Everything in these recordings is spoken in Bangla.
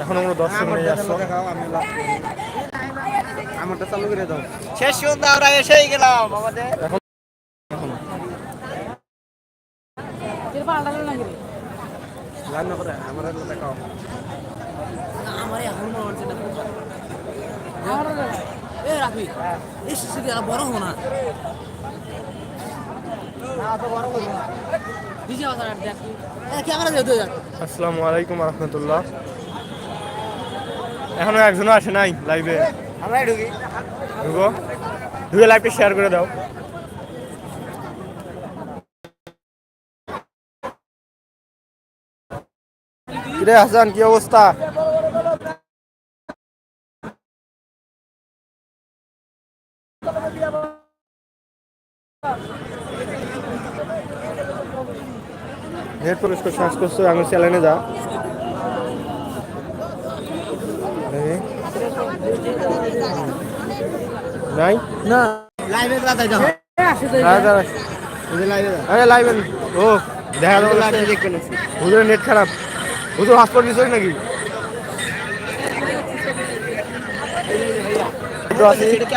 এখন আমরা দর্শক নিয়ে আসছো আমারটা চালু করে দাও। শেষ সন্ধ্যা আমরা এসেই গেলাম আমাদের। এখন রান্না করে আমার রান্নাটা খাও আমার এখন হচ্ছে না এ আর বড় না? আসসালামু আলাইকুম রহমতুল্লাহ। এখনও একজনও আসে নাই লাইভে আমরা ঢুকি। ঢুকো। ঢুকে লাইভটা শেয়ার করে দাও। কিরে হাসান কি অবস্থা? নেট পরিষ্কার শ্বাস করছ আমি চ্যালেঞ্জে যা এই। নাই? না। লাইভে দাদা যাও লাইভে ও দেখা যাবে। লাইভে দেখবে না হুজুরের নেট খারাপ। হুজুর নাকি?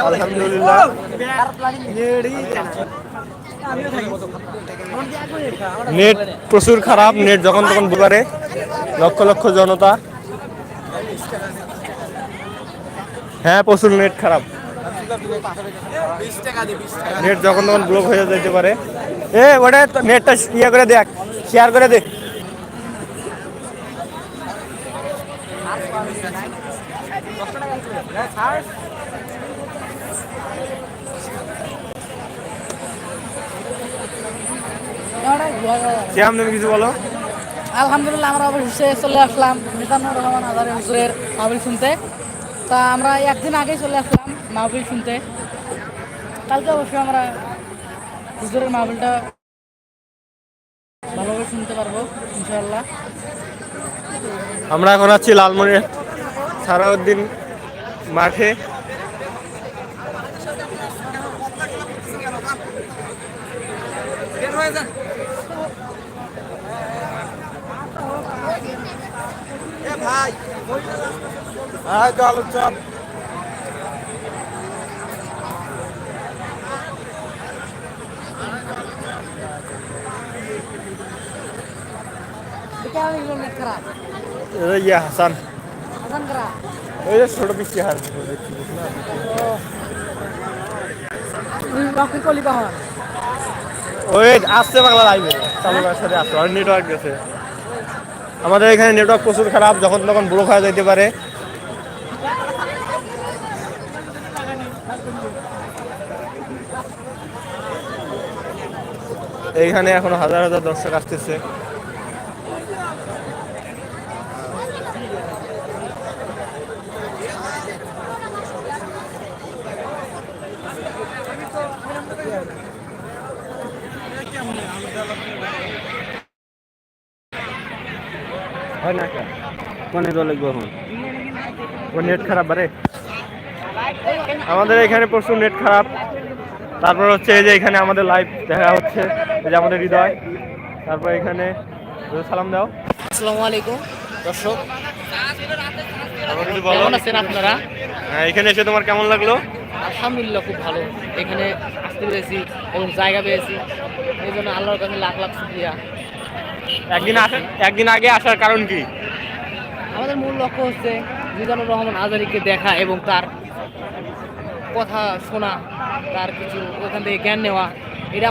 আলহামদুলিল্লাহ। নেট প্রচুর খারাপ। নেট যখন তখন বুকারে লক্ষ লক্ষ জনতা। হ্যাঁ প্রচুর নেট খারাপ। নেট যখন তখন ব্লক হয়ে যেতে পারে। এ, ওটা নেটটা ইয়ে করে দেখ শেয়ার করে দে। কিছু বলো? আলহামদুলিল্লাহ, আমরা অবশেষে চলে আসলাম। মিজানুর রহমান আজারে হুজুরের মাহবিল শুনতে। তা আমরা একদিন আগেই চলে আসলাম মাহবিল শুনতে। কালকে অবশ্যই আমরা হুজুরের মাহবিলটা ভালোভাবে শুনতে পারব ইনশাআল্লাহ। আমরা এখন আছি লালমনির সারাউদ্দিন মাঠে। হ্যাঁ খারাপ এই ইয়ে হাসান ওই যে ছোট পিসি হার ওই আসছে বাংলা লাইভে চালু সাথে আসছে। আর নেটওয়ার্ক গেছে। আমাদের এখানে নেটওয়ার্ক প্রচুর খারাপ। যখন তখন ব্লক হয়ে যেতে পারে। এইখানে এখনও হাজার হাজার দর্শক আসতেছে। হয় না ও নেট খারাপ আমাদের এখানে প্রচুর নেট খারাপ। তারপর হচ্ছে এই যে এখানে আমাদের লাইভ দেখা হচ্ছে এই যে আমাদের হৃদয়। তারপর এখানে সালাম দাও। আসসালামু আলাইকুম দর্শক। কেমন আছেন আপনারা? হ্যাঁ, এখানে এসে তোমার কেমন লাগল? আলহামদুলিল্লাহ খুব ভালো। এখানে আসতে পেরেছি এবং জায়গা পেয়েছি। এই জন্য আল্লাহর কাছে লাখ লাখ শুক্রিয়া। একদিন আসা একদিন আগে আসার কারণ কি? আমাদের মূল লক্ষ্য হচ্ছে মিজানুর রহমান আজারিকে দেখা এবং তার কথা শোনা তার কিছু ওখান থেকে জ্ঞান নেওয়া।